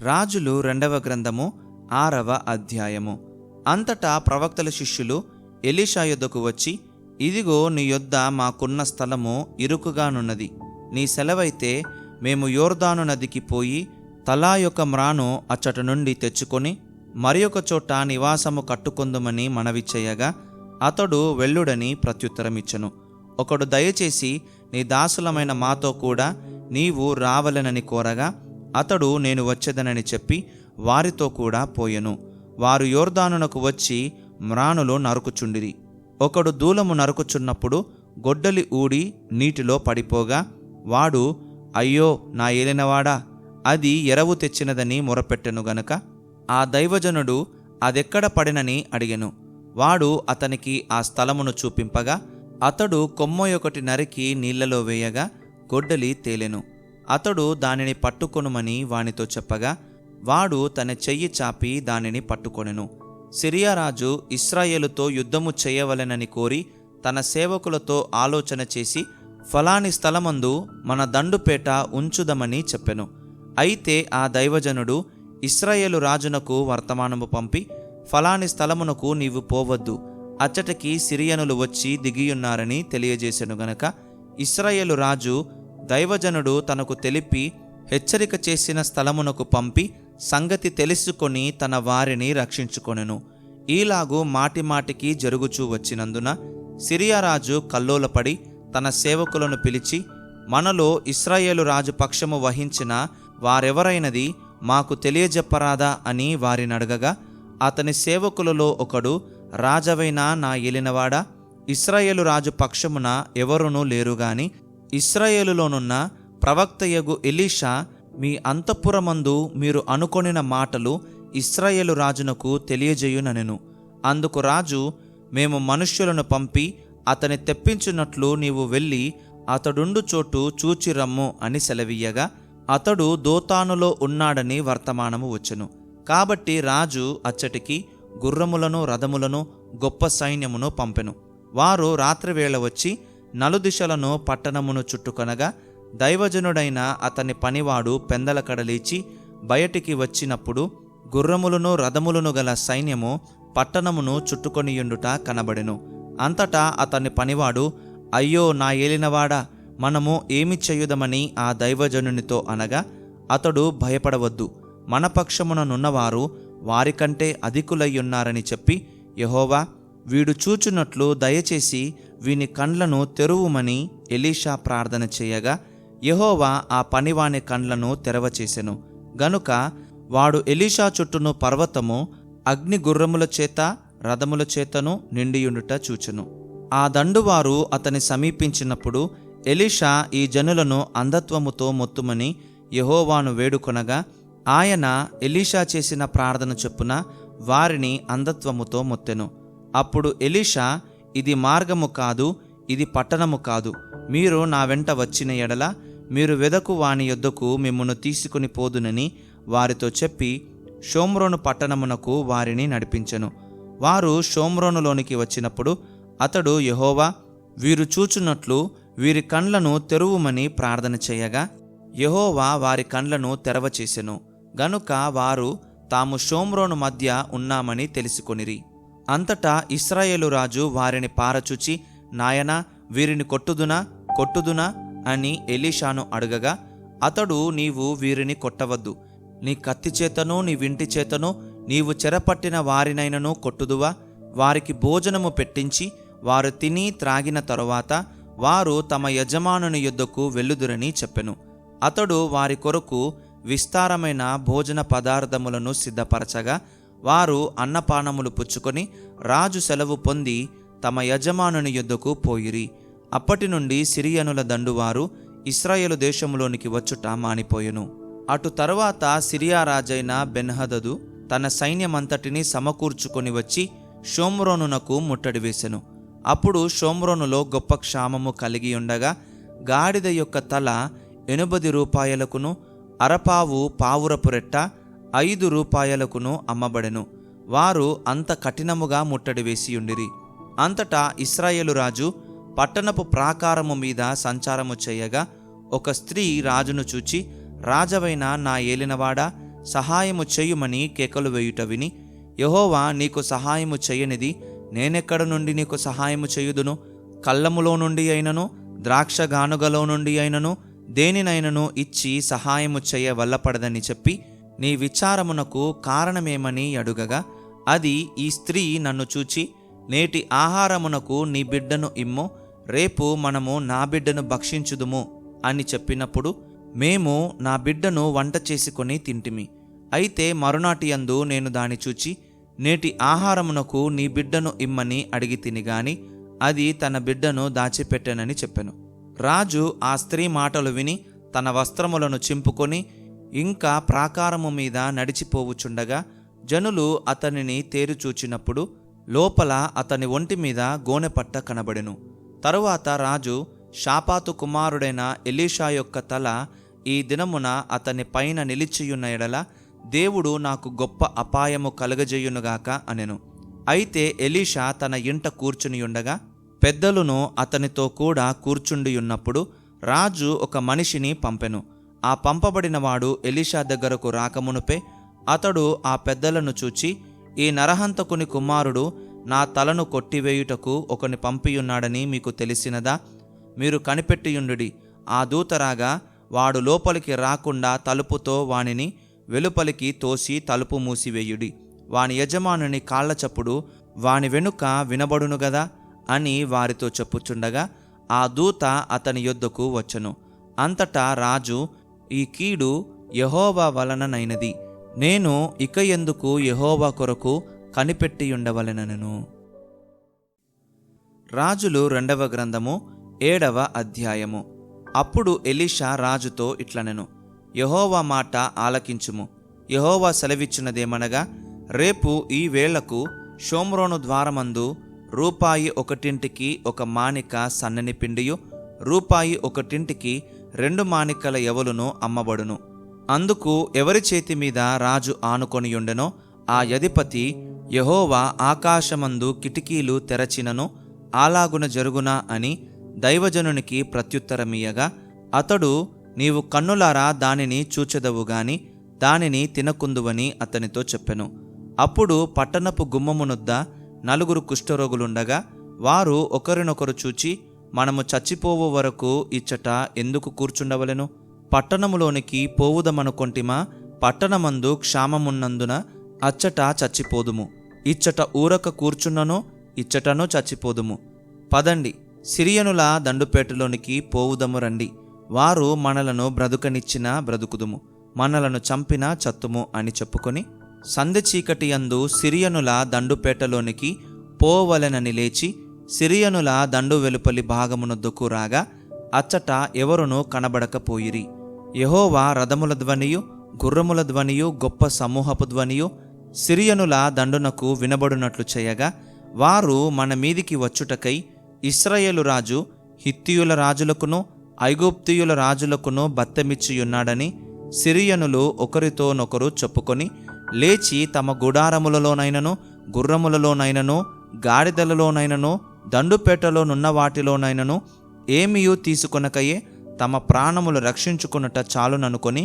రాజులు రెండవ గ్రంథము ఆరవ అధ్యాయము. అంతటా ప్రవక్తల శిష్యులు ఎలీషా యొద్దకు వచ్చి ఇదిగో నీ యొద్ద మాకున్న స్థలము ఇరుకుగానున్నది. నీ సెలవైతే మేము యోర్దాను నదికి పోయి తలా యొక్క మ్రాను అచ్చట నుండి తెచ్చుకొని మరి ఒక చోట నివాసము కట్టుకొందుమని మనవి చేయగా అతడు వెళ్ళుడని ప్రత్యుత్తరమిచ్చను. ఒకడు దయచేసి నీ దాసులమైన మాతో కూడా నీవు రావలెనని కోరగా అతడు నేను వచ్చేదనని చెప్పి వారితో కూడా పోయెను. వారు యోర్దానునకు వచ్చి మ్రానులో నరుకుచుండిరి. ఒకడు దూలము నరుకుచున్నప్పుడు గొడ్డలి ఊడి నీటిలో పడిపోగా వాడు అయ్యో నా ఏలినవాడా అది ఎరవు తెచ్చినదని మొరపెట్టెను గనుక? ఆ దైవజనుడు అదెక్కడ పడినని? అడిగెను. వాడు అతనికి ఆ స్థలమును చూపింపగా అతడు కొమ్మొయొకటి నరికి నీళ్ళలో వేయగా గొడ్డలి తేలెను. అతడు దానిని పట్టుకొనుమని వానితో చెప్పగా వాడు తన చెయ్యి చాపి దానిని పట్టుకొనెను. సిరియారాజు ఇస్రాయేలుతో యుద్ధము చేయవలెనని కోరి తన సేవకులతో ఆలోచన చేసి ఫలాని స్థలమందు మన దండుపేట ఉంచుదమని చెప్పెను. అయితే ఆ దైవజనుడు ఇస్రాయేలు రాజునకు వర్తమానము పంపి ఫలాని స్థలమునకు నీవు పోవద్దు. అచ్చటికి సిరియనులు వచ్చి దిగియున్నారని తెలియజేసెను గనక ఇస్రాయేలు రాజు దైవజనుడు తనకు తెలిపి హెచ్చరిక చేసిన స్థలమునకు పంపి సంగతి తెలుసుకొని తన వారిని రక్షించుకొనెను. ఈలాగు మాటిమాటికి జరుగుచూ వచ్చినందున సిరియారాజు కల్లోలపడి తన సేవకులను పిలిచి మనలో ఇస్రాయేలు రాజు పక్షము వహించిన వారెవరైనది మాకు తెలియజెప్పరాదా? అని వారిని అడగగా అతని సేవకులలో ఒకడు రాజవైన నా ఏలినవాడా ఇస్రాయేలు రాజు పక్షమున ఎవరునూ లేరుగాని ఇస్రాయేలులోనున్న ప్రవక్తయగు ఎలీషా మీ అంతఃపురమందు మీరు అనుకొనిన మాటలు ఇస్రాయేలు రాజునకు తెలియజేయుననెను. అందుకు రాజు మేము మనుష్యులను పంపి అతని తెప్పించున్నట్లు నీవు వెళ్ళి అతడుండు చోటు చూచిరమ్ము అని సెలవీయగా అతడు దోతానులో ఉన్నాడని వర్తమానము వచ్చెను. కాబట్టి రాజు అచ్చటికి గుర్రములను రథములను గొప్ప సైన్యమును పంపెను. వారు రాత్రివేళ వచ్చి నలుదిశలను పట్టణమును చుట్టుకొనగా దైవజనుడైన అతని పనివాడు పెందల లేచి బయటికి వచ్చినప్పుడు గుర్రములను రథములను గల సైన్యము పట్టణమును చుట్టుకొనియుండుట కనబడెను. అంతటా అతని పనివాడు అయ్యో నా ఏలినవాడా మనము ఏమి చేయుదమని ఆ దైవజనునితో అనగా అతడు భయపడవద్దు. మన పక్షముననున్నవారు వారికంటే అధికులయ్యున్నారని చెప్పి యహోవా వీడు చూచున్నట్లు దయచేసి వీని కండ్లను తెరువుమని ఎలీషా ప్రార్థన చేయగా యహోవా ఆ పనివాని కండ్లను తెరవచేసెను. గనుక వాడు ఎలీషా చుట్టూను పర్వతము అగ్ని గుర్రముల చేత రథముల చేతను నిండియుండుట చూచెను. ఆ దండువారు అతని సమీపించినప్పుడు ఎలీషా ఈ జనులను అంధత్వముతో మొత్తుమని యహోవాను వేడుకొనగా ఆయన ఎలీషా చేసిన ప్రార్థన చొప్పున వారిని అంధత్వముతో మొత్తెను. అప్పుడు ఎలీషా ఇది మార్గము కాదు ఇది పట్టణము కాదు. మీరు నా వెంట వచ్చిన ఎడల మీరు వెదకు వాని యొద్దకు మిమ్మను తీసుకుని పోదునని వారితో చెప్పి షోమ్రోను పట్టణమునకు వారిని నడిపించెను. వారు షోమ్రోనులోనికి వచ్చినప్పుడు అతడు యహోవా వీరు చూచున్నట్లు వీరి కండ్లను తెరువుమని ప్రార్థన చేయగా యహోవా వారి కండ్లను తెరవచేసెను. గనుక వారు తాము షోమ్రోను మధ్య ఉన్నామని తెలుసుకొనిరి. అంతటా ఇస్రాయేలు రాజు వారిని పారచుచి నాయనా వీరిని కొట్టుదునా కొట్టుదునా? అని ఎలీషాను అడగగా అతడు నీవు వీరిని కొట్టవద్దు. నీ కత్తి చేతను నీ వింటి చేతను నీవు చెరపట్టిన వారినైనను కొట్టుదువా? వారికి భోజనము పెట్టించి వారు తిని త్రాగిన తరువాత వారు తమ యజమానుని యొద్దకు వెళ్ళుదురని చెప్పెను. అతడు వారి కొరకు విస్తారమైన భోజన పదార్థములను సిద్ధపరచగా వారు అన్నపానములు పుచ్చుకొని రాజు సెలవు పొంది తమ యజమానుని యుద్ధకు పోయిరి. అప్పటి నుండి సిరియనుల దండువారు ఇస్రాయేలు దేశములోనికి వచ్చుట మానిపోయెను. అటు తరువాత సిరియా రాజైన బెన్హదదు తన సైన్యమంతటిని సమకూర్చుకొని వచ్చి షోమ్రోనునకు ముట్టడి వేసెను. అప్పుడు షోమ్రోనులో గొప్ప క్షామము కలిగి ఉండగా గాడిద యొక్క తల ఎనుబది రూపాయలకును అరపావు పావురపు రెట్ట ఐదు రూపాయలకును అమ్మబడెను. వారు అంత కఠినముగా ముట్టడి వేసియుండిరి. అంతటా ఇస్రాయేలు రాజు పట్టణపు ప్రాకారము మీద సంచారము చేయగా ఒక స్త్రీ రాజును చూచి రాజవైన నా ఏలినవాడా సహాయము చేయుమని కేకలు వేయుట విని యహోవా నీకు సహాయము చేయనిది నేనెక్కడ నుండి నీకు సహాయము చేయుదును? కళ్ళములో నుండి అయినను ద్రాక్ష గానుగలో నుండి అయినను దేనినైనను ఇచ్చి సహాయము చేయ వల్లపడదని చెప్పి నీ విచారమునకు కారణమేమని అడుగగా అది ఈ స్త్రీ నన్ను చూచి నేటి ఆహారమునకు నీ బిడ్డను ఇమ్ము రేపు మనము నా బిడ్డను భక్షించుదుము అని చెప్పినప్పుడు మేము నా బిడ్డను వంట చేసుకొని తింటిమి. అయితే మరునాటి యందు నేను దాని చూచి నేటి ఆహారమునకు నీ బిడ్డను ఇమ్మని అడిగి తిని గాని అది తన బిడ్డను దాచిపెట్టెనని చెప్పెను. రాజు ఆ స్త్రీ మాటలు విని తన వస్త్రములను చింపుకొని ఇంకా ప్రాకారము మీద నడిచిపోవుచుండగా జనులు అతనిని తేరుచూచినప్పుడు లోపల అతని ఒంటి మీద గోనెపట్ట కనబడెను. తరువాత రాజు షాపాతు కుమారుడైన ఎలీషా యొక్క తల ఈ దినమున అతని పైన నిలిచియున్న ఎడల దేవుడు నాకు గొప్ప అపాయము కలుగజేయునుగాక అనెను. అయితే ఎలీషా తన ఇంట కూర్చునియుండగా పెద్దలను అతనితో కూడా కూర్చుండియున్నప్పుడు రాజు ఒక మనిషిని పంపెను. ఆ పంపబడినవాడు ఎలీషా దగ్గరకు రాకమునుపే అతడు ఆ పెద్దలను చూచి ఈ నరహంతకుని కుమారుడు నా తలను కొట్టివేయుటకు ఒకని పంపియున్నాడని మీకు తెలిసినదా? మీరు కనిపెట్టియుండుడి. ఆ దూతరాగా వాడు లోపలికి రాకుండా తలుపుతో వానిని వెలుపలికి తోసి తలుపు మూసివేయుడి. వాని యజమానుని కాళ్ళ చప్పుడు వాని వెనుక వినబడును గదా? అని వారితో చెప్పుచుండగా ఆ దూత అతని యొద్దకు వచ్చను. అంతటా రాజు ఈ కీడు యహోవా వలననైనది. నేను ఇక ఎందుకు యహోవా కొరకు కనిపెట్టియుండవలెనను? రాజులు రెండవ గ్రంథము ఏడవ అధ్యాయము. అప్పుడు ఎలీషా రాజుతో ఇట్లనెను యహోవా మాట ఆలకించుము. యహోవా సెలవిచ్చినదేమనగా రేపు ఈ వేళకు షోమ్రోను ద్వారమందు రూపాయి ఒకటింటికి ఒక మానిక సన్నని పిండియు రూపాయి ఒకటింటికి రెండు మానికల ఎవలును అమ్మబడును. అందుకు ఎవరి చేతి మీద రాజు ఆనుకొనియుండెనో ఆ యధిపతి యహోవా ఆకాశమందు కిటికీలు తెరచినను అలాగున జరుగునా అని దైవజనునికి ప్రత్యుత్తరమీయగా అతడు నీవు కన్నులారా దానిని చూచెదవుగాని దానిని తినకుందువని అతనితో చెప్పెను. అప్పుడు పట్టణపు గుమ్మమునొద్ద నలుగురు కుష్ఠరోగులుండగా వారు ఒకరినొకరు చూచి మనము చచ్చిపోవు వరకు ఇచ్చట ఎందుకు కూర్చుండవలెను? పట్టణములోనికి పోవుదమనుకొంటిమా? పట్టణమందు క్షామమున్నందున అచ్చట చచ్చిపోదుము. ఇచ్చట ఊరక కూర్చున్నను ఇచ్చటను చచ్చిపోదుము. పదండి సిరియనుల దండుపేటలోనికి పోవుదము రండి. వారు మనలను బ్రతుకనిచ్చిన బ్రతుకుదుము. మనలను చంపిన చత్తుము అని చెప్పుకొని సంధి చీకటి యందు సిరియనుల దండుపేటలోనికి పోవలెనని లేచి సిరియనుల దండు వెలుపలి భాగమునొద్దకు రాగా అచ్చట ఎవరునూ కనబడకపోయిరి. యహోవా రథముల ధ్వనియు గుర్రముల ధ్వనియు గొప్ప సమూహపు ధ్వనియు సిరియనుల దండునకు వినబడునట్లు చేయగా వారు మన మీదికి వచ్చుటకై ఇస్రాయేలు రాజు హిత్తియుల రాజులకును ఐగుప్తియుల రాజులకును బత్తమిచ్చియున్నాడని సిరియనులు ఒకరితోనొకరు చెప్పుకొని లేచి తమ గుడారములలోనైనను గుర్రములలోనైనను గాడిదలలోనైనను దండుపేటలోనున్న వాటిలోనైనను ఏమియూ తీసుకొనకయే తమ ప్రాణములు రక్షించుకున్నట చాలుననుకొని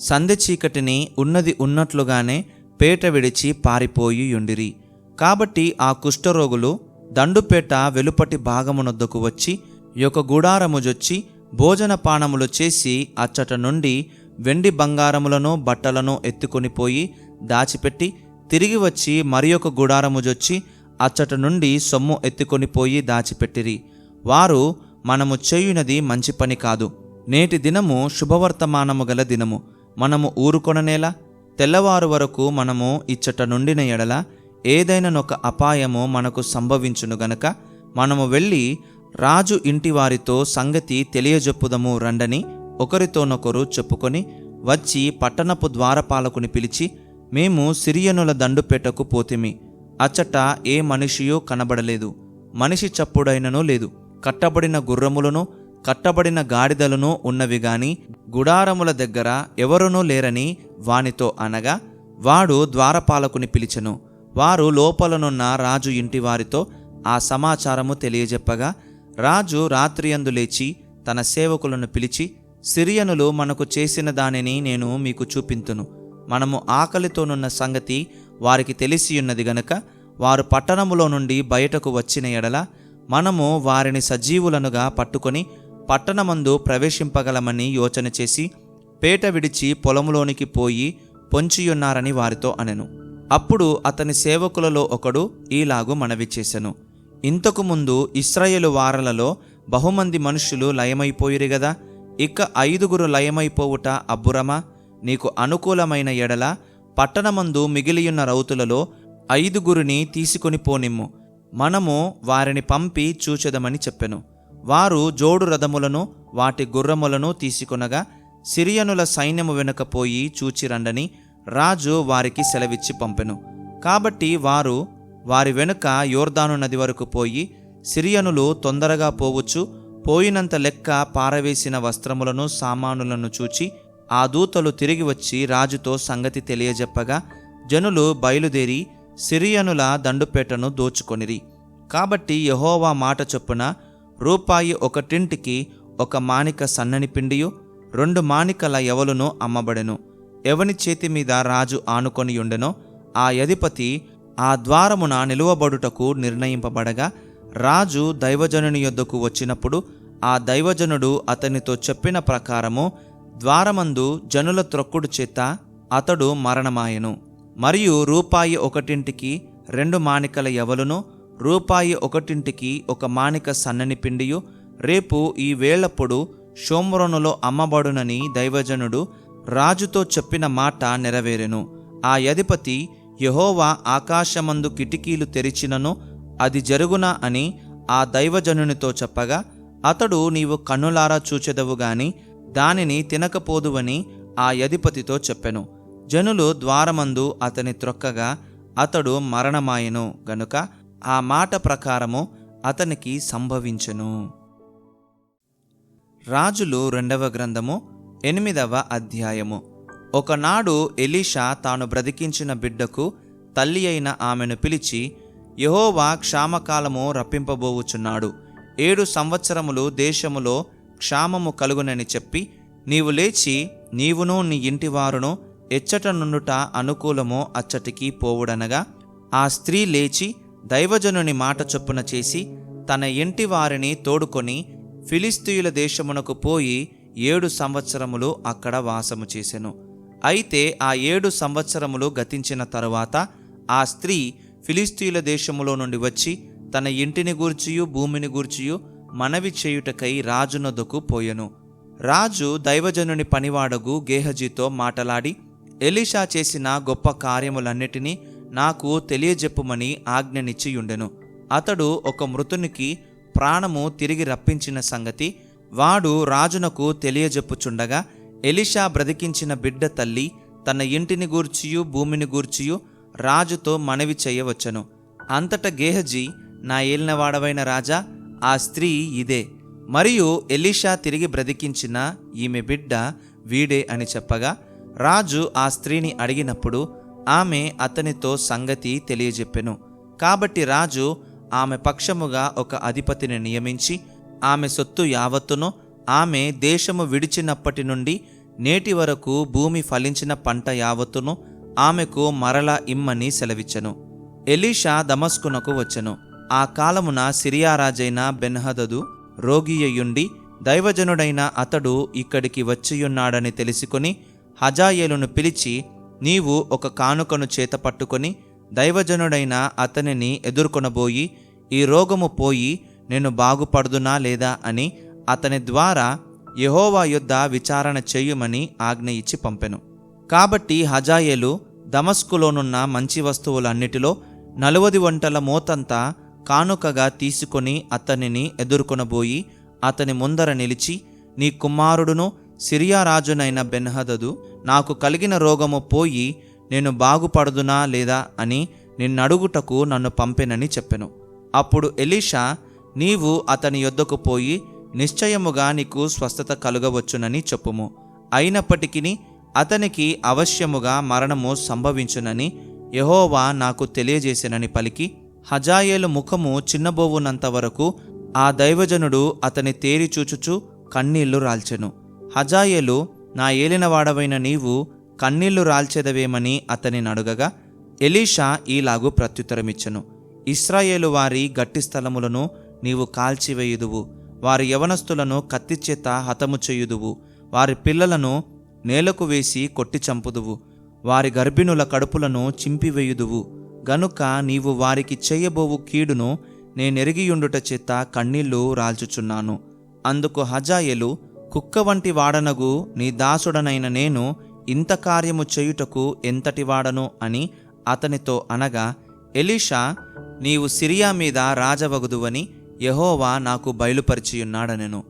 సంధి చీకటిని ఉన్నది ఉన్నట్లుగానే పేట విడిచి పారిపోయి యుండిరి. కాబట్టి ఆ కుష్ఠరోగులు దండుపేట వెలుపటి భాగమునొద్దకు వచ్చి యొక్క గుడారముజొచ్చి భోజన పానములు చేసి అచ్చట నుండి వెండి బంగారములను బట్టలను ఎత్తుకొని పోయి దాచిపెట్టి తిరిగి వచ్చి మరి ఒక గుడారముజొచ్చి అచ్చట నుండి సొమ్ము ఎత్తుకొని పోయి దాచిపెట్టిరి. వారు మనము చేయునది మంచి పని కాదు. నేటి దినము శుభవర్తమానము గల దినము. మనము ఊరుకొననేలా? తెల్లవారు వరకు మనము ఇచ్చట నుండిన ఎడల ఏదైనానొక అపాయము మనకు సంభవించును గనక మనము వెళ్ళి రాజు ఇంటి వారితో సంగతి తెలియజెప్పుదము రండని ఒకరితోనొకరు చెప్పుకొని వచ్చి పట్టణపు ద్వారపాలకుని పిలిచి మేము సిరియనుల దండుపేటకు పోతిమి. అచ్చట ఏ మనిషియో కనబడలేదు. మనిషి చప్పుడైనను లేదు. కట్టబడిన గుర్రములను కట్టబడిన గాడిదలను ఉన్నవి గాని గుడారముల దగ్గర ఎవరునూ లేరని వానితో అనగా వాడు ద్వారపాలకుని పిలిచెను. వారు లోపలనున్న రాజు ఇంటి వారితో ఆ సమాచారము తెలియజెప్పగా రాజు రాత్రియందు లేచి తన సేవకులను పిలిచి సిరియనులు మనకు చేసిన దానిని నేను మీకు చూపింతును. మనము ఆకలితోనున్న సంగతి వారికి తెలిసియున్నది గనుక వారు పట్టణములో నుండి బయటకు వచ్చిన ఎడల మనము వారిని సజీవులనుగా పట్టుకొని పట్టణమందు ప్రవేశింపగలమని యోచన చేసి పేట విడిచి పొలములోనికి పోయి పొంచియున్నారని వారితో అనెను. అప్పుడు అతని సేవకులలో ఒకడు ఈలాగు మనవి చేశను ఇంతకుముందు ఇస్రాయేలు వారలలో బహుమంది మనుషులు లయమైపోయిరు గదా ఇక ఐదుగురు లయమైపోవుట అబ్బురమా? నీకు అనుకూలమైన ఎడల పట్టణమందు మిగిలియున్న రౌతులలో ఐదుగురిని తీసుకొని పోనిమ్ము. మనము వారిని పంపి చూచెదమని చెప్పెను. వారు జోడు రథములను వాటి గుర్రములను తీసుకొనగా సిరియనుల సైన్యము వెనుక పోయి చూచిరండని రాజు వారికి సెలవిచ్చి పంపెను. కాబట్టి వారు వారి వెనుక యోర్దాను నది వరకు పోయి సిరియనులు తొందరగా పోవచ్చు. పోయినంత లెక్క పారవేసిన వస్త్రములను సామానులను చూచి ఆ దూతలు తిరిగి వచ్చి రాజుతో సంగతి తెలియజెప్పగా జనులు బయలుదేరి సిరియనుల దండుపేటను దోచుకొనిరి. కాబట్టి యహోవా మాట చొప్పున రూపాయి ఒకటింటికి ఒక మానిక సన్నని పిండియు రెండు మానికల ఎవలును అమ్మబడెను. ఎవని చేతి మీద రాజు ఆనుకొని ఉండెనో ఆ యధిపతి ఆ ద్వారమున నిలువబడుటకు నిర్ణయింపబడగా రాజు దైవజనుని యొద్దకు వచ్చినప్పుడు ఆ దైవజనుడు అతనితో చెప్పిన ప్రకారము ద్వారమందు జనుల త్రొక్కుడు చేత అతడు మరణమాయెను. మరియు రూపాయి ఒకటింటికి రెండు మాణికల ఎవలును రూపాయి ఒకటింటికి ఒక మాణిక సన్నని పిండియు రేపు ఈ వేళప్పుడు షోమ్రోనులో అమ్మబడునని దైవజనుడు రాజుతో చెప్పిన మాట నెరవేరెను. ఆ యధిపతి యహోవా ఆకాశమందు కిటికీలు తెరిచినను అది జరుగునా అని ఆ దైవజనునితో చెప్పగా అతడు నీవు కన్నులారా చూచెదవు గాని దానిని తినకపోదువని ఆ యధిపతితో చెప్పెను. జనులు ద్వారమందు అతని త్రొక్కగా అతడు మరణమాయెను గనుక ఆ మాట ప్రకారము అతనికి సంభవించెను. రాజులు రెండవ గ్రంథము ఎనిమిదవ అధ్యాయము. ఒకనాడు ఎలీషా తాను బ్రతికించిన బిడ్డకు తల్లి అయిన ఆమెను పిలిచి యహోవా క్షామకాలము రప్పింపబోవుచున్నాడు. ఏడు సంవత్సరములు దేశములో క్షామము కలుగునని చెప్పి నీవు లేచి నీవును నీ ఇంటివారును ఎచ్చట నుండుట అనుకూలమో అచ్చటికి పోవుడనగా ఆ స్త్రీ లేచి దైవజనుని మాట చొప్పున చేసి తన ఇంటి వారిని తోడుకొని ఫిలిస్తీయుల దేశమునకు పోయి ఏడు సంవత్సరములు అక్కడ వాసము చేసెను. అయితే ఆ ఏడు సంవత్సరములు గతించిన తరువాత ఆ స్త్రీ ఫిలిస్తీయుల దేశములో నుండి వచ్చి తన ఇంటిని గూర్చియు భూమిని గూర్చియు మనవి చేయుటకై రాజునొద్దకు పోయెను. రాజు దైవజనుని పనివాడగు గేహజీతో మాటలాడి ఎలీషా చేసిన గొప్ప కార్యములన్నిటినీ నాకు తెలియజెప్పుమని ఆజ్ఞనిచ్చియుండెను. అతడు ఒక మృతునికి ప్రాణము తిరిగి రప్పించిన సంగతి వాడు రాజునకు తెలియజెప్పుచుండగా ఎలిషా బ్రతికించిన బిడ్డ తల్లి తన ఇంటిని గూర్చియు భూమిని గూర్చియు రాజుతో మనవి చేయవచ్చును. అంతట గేహజీ నా ఏలినవాడవైన రాజా ఆ స్త్రీ ఇదే. మరియు ఎలీషా తిరిగి బ్రతికించిన ఈమె బిడ్డ వీడే అని చెప్పగా రాజు ఆ స్త్రీని అడిగినప్పుడు ఆమె అతనితో సంగతి తెలియజెప్పెను. కాబట్టి రాజు ఆమె పక్షముగా ఒక అధిపతిని నియమించి ఆమె సొత్తు యావత్తును ఆమె దేశము విడిచినప్పటి నుండి నేటి వరకు భూమి ఫలించిన పంట యావత్తును ఆమెకు మరల ఇమ్మని సెలవిచ్చెను. ఎలీషా దమస్కునకు వచ్చెను. ఆ కాలమున సిరియా రాజైన బెన్హదదు రోగియయుండి దైవజనుడైన అతడు ఇక్కడికి వచ్చియున్నాడని తెలుసుకొని హజాయేలును పిలిచి నీవు ఒక కానుకను చేత పట్టుకొని దైవజనుడైన అతనిని ఎదుర్కొనబోయి ఈ రోగము పోయి నేను బాగుపడుదునా లేదా అని అతని ద్వారా యెహోవా యొద్ద విచారణ చేయుమని ఆజ్ఞ ఇచ్చి పంపెను. కాబట్టి హజాయేలు దమస్కులోనున్న మంచి వస్తువులన్నిటిలో నలువది వంటల మోతంతా కానుకగా తీసుకొని అతనిని ఎదుర్కొనబోయి అతని ముందర నిలిచి నీ కుమారుడును సిరియా రాజునైన బెన్హదదు నాకు కలిగిన రోగము పోయి నేను బాగుపడుదునా లేదా అని నిన్నడుగుటకు నన్ను పంపెనని చెప్పెను. అప్పుడు ఎలీషా నీవు అతని యొద్దకు పోయి నిశ్చయముగా నీకు స్వస్థత కలుగవచ్చునని చెప్పుము. అయినప్పటికీ అతనికి అవశ్యముగా మరణము సంభవించునని యహోవా నాకు తెలియజేసినని పలికి హజాయేలు ముఖము చిన్నబోవునంత వరకు ఆ దైవజనుడు అతని తేరి చూచుచు కన్నీళ్ళు రాల్చెను. హజాయేలు నా ఏలినవాడవైన నీవు కన్నీళ్ళు రాల్చెదవేమని అతని అడుగగా ఎలీషా ఈలాగు ప్రత్యుత్తరమిచ్చెను. ఇస్రాయేలు వారి గట్టి స్థలములను నీవు కాల్చివేయుదువు. వారి యవనస్తులను కత్తిచేత హతము చేయుదువు. వారి పిల్లలను నేలకు వేసి కొట్టి చంపుదువు. వారి గర్భిణుల కడుపులను చింపివేయుదువు. గనుక నీవు వారికి చేయబోవు కీడును నేనెరిగియుండుట చేత కన్నీళ్ళు రాల్చుచున్నాను. అందుకు హజాయలు కుక్క వంటి వాడనగు నీ దాసుడనైన నేను ఇంత కార్యము చేయుటకు ఎంతటి వాడను అని అతనితో అనగా ఎలీషా నీవు సిరియా మీద రాజవగుదువని యహోవా నాకు బయలుపరిచియున్నాడనెను.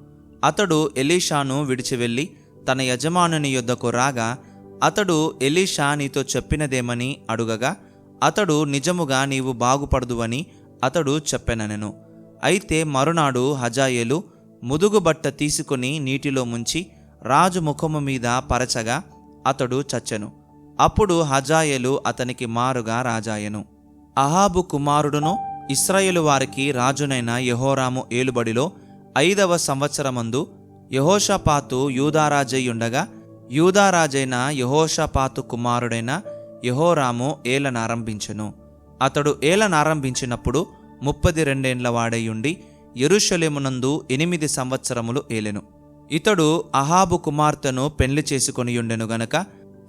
అతడు ఎలీషాను విడిచి వెళ్ళి తన యజమానుని యొద్దకు రాగా అతడు ఎలీషా నీతో చెప్పినదేమని అడుగగా అతడు నిజముగా నీవు బాగుపడదువని అతడు చెప్పెననెను. అయితే మరునాడు హజాయేలు ముదుగుబట్ట తీసుకుని నీటిలో ముంచి రాజు ముఖము మీద పరచగా అతడు చచ్చెను. అప్పుడు హజాయేలు అతనికి మారుగా రాజాయెను. అహాబు కుమారుడును ఇస్రాయేలు వారికి రాజునైన యహోరాము ఏలుబడిలో ఐదవ సంవత్సరమందు యహోషపాతు యూదారాజయ్యుండగా యూదారాజైన యహోషపాతు కుమారుడైన యహోరాము ఏలనారంభించెను. అతడు ఏలనారంభించినప్పుడు ముప్పది రెండేండ్ల వాడయుండి ఎరుషలేమునందు ఎనిమిది సంవత్సరములు ఏలెను. ఇతడు అహాబు కుమార్తెను పెళ్ళి చేసుకొనియుండెను గనక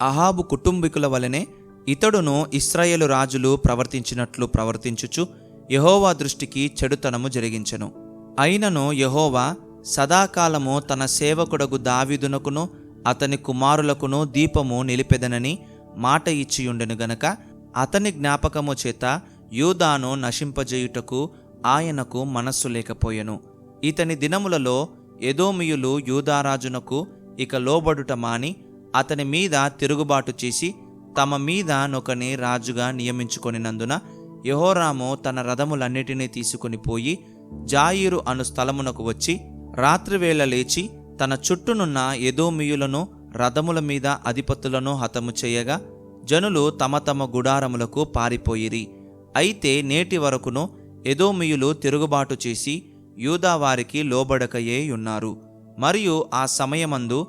అహాబు కుటుంబీకుల వలనే ఇతడును ఇస్రాయేలు రాజులు ప్రవర్తించినట్లు ప్రవర్తించుచు యహోవా దృష్టికి చెడుతనము జరిగించెను. అయినను యహోవా సదాకాలము తన సేవకుడగు దావీదునకును అతని కుమారులకును దీపము నిలిపెదనని మాట ఇచ్చియుండెను గనక అతని జ్ఞాపకము చేత యూదాను నశింపజేయుటకు ఆయనకు మనస్సు లేకపోయెను. ఇతని దినములలో ఎదోమియులు యూదారాజునకు ఇక లోబడుట మాని అతని మీద తిరుగుబాటు చేసి తమ మీద నొకని రాజుగా నియమించుకొనినందున యహోరాము తన రథములన్నిటినీ తీసుకుని పోయి జాయిరు అను స్థలమునకు వచ్చి రాత్రివేళ లేచి తన చుట్టూనున్న ఎదోమియులను రథముల మీద అధిపతులను హతము చేయగా జనులు తమ తమ గుడారములకు పారిపోయిరి. అయితే నేటి వరకును ఎదోమియులు తిరుగుబాటు చేసి యూదావారికి లోబడకయే ఉన్నారు మరియు ఆ సమయమందు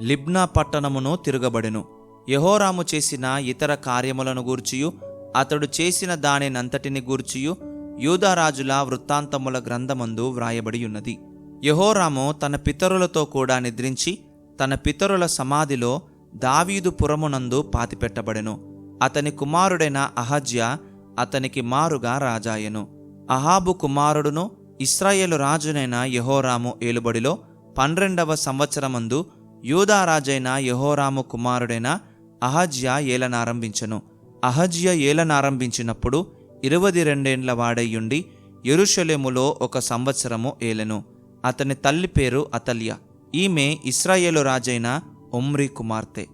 లిబ్నా పట్టణమును తిరగబడెను. యహోరాము చేసిన ఇతర కార్యములను గూర్చియు అతడు చేసిన దానినంతటిని గూర్చియు యూదారాజుల వృత్తాంతముల గ్రంథమందు వ్రాయబడి ఉన్నది యహోరాము తన పితరులతో కూడా నిద్రించి తన పితరుల సమాధిలో దావీదు పురమునందు పాతిపెట్టబడెను. అతని కుమారుడైన అహజ్యా అతనికి మారుగా రాజాయెను. అహాబు కుమారుడును ఇస్రాయేలు రాజునైన యహోరాము ఏలుబడిలో పన్నెండవ సంవత్సరమందు యూదారాజైన యహోరాము కుమారుడైన అహజ్యా ఏలనారంభించెను. అహజ్య ఏలనారంభించినప్పుడు ఇరవది రెండేండ్ల వాడయ్యుండి ఎరుషలేములో ఒక సంవత్సరము ఏలెను. అతని తల్లి పేరు అతల్య. ఈమె ఇస్రాయేలు రాజైన ఒమ్రీ కుమార్తె.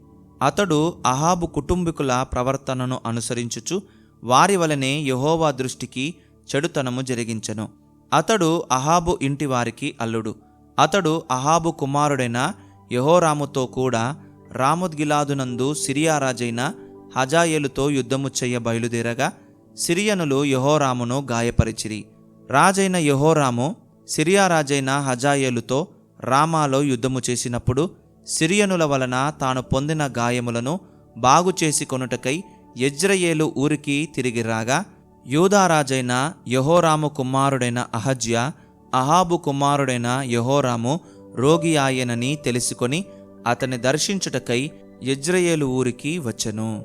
అతడు అహాబు కుటుంబీకుల ప్రవర్తనను అనుసరించుచు వారి వలనే యహోవా దృష్టికి చెడుతనము జరిగించెను. అతడు అహాబు ఇంటి వారికి అల్లుడు. అతడు అహాబు కుమారుడైన యహోరాముతో కూడా రాముద్గిలాదునందు సిరియా రాజైన హజాయేలుతో యుద్ధము చెయ్య బయలుదేరగా సిరియనులు యహోరామును గాయపరిచిరి. రాజైన యహోరాము సిరియా రాజైన హజాయేలుతో రామాలో యుద్ధము చేసినప్పుడు సిరియనుల వలన తాను పొందిన గాయములను బాగు చేసి కొనుటకై యజ్రయేలు ఊరికి తిరిగి రాగా యూదారాజైన యహోరాము కుమారుడైన అహజ్య అహాబు కుమారుడైన యహోరాము రోగి ఆయనని తెలుసుకొని అతని దర్శించుటకై యజ్రయేలు ఊరికి వచ్చెను.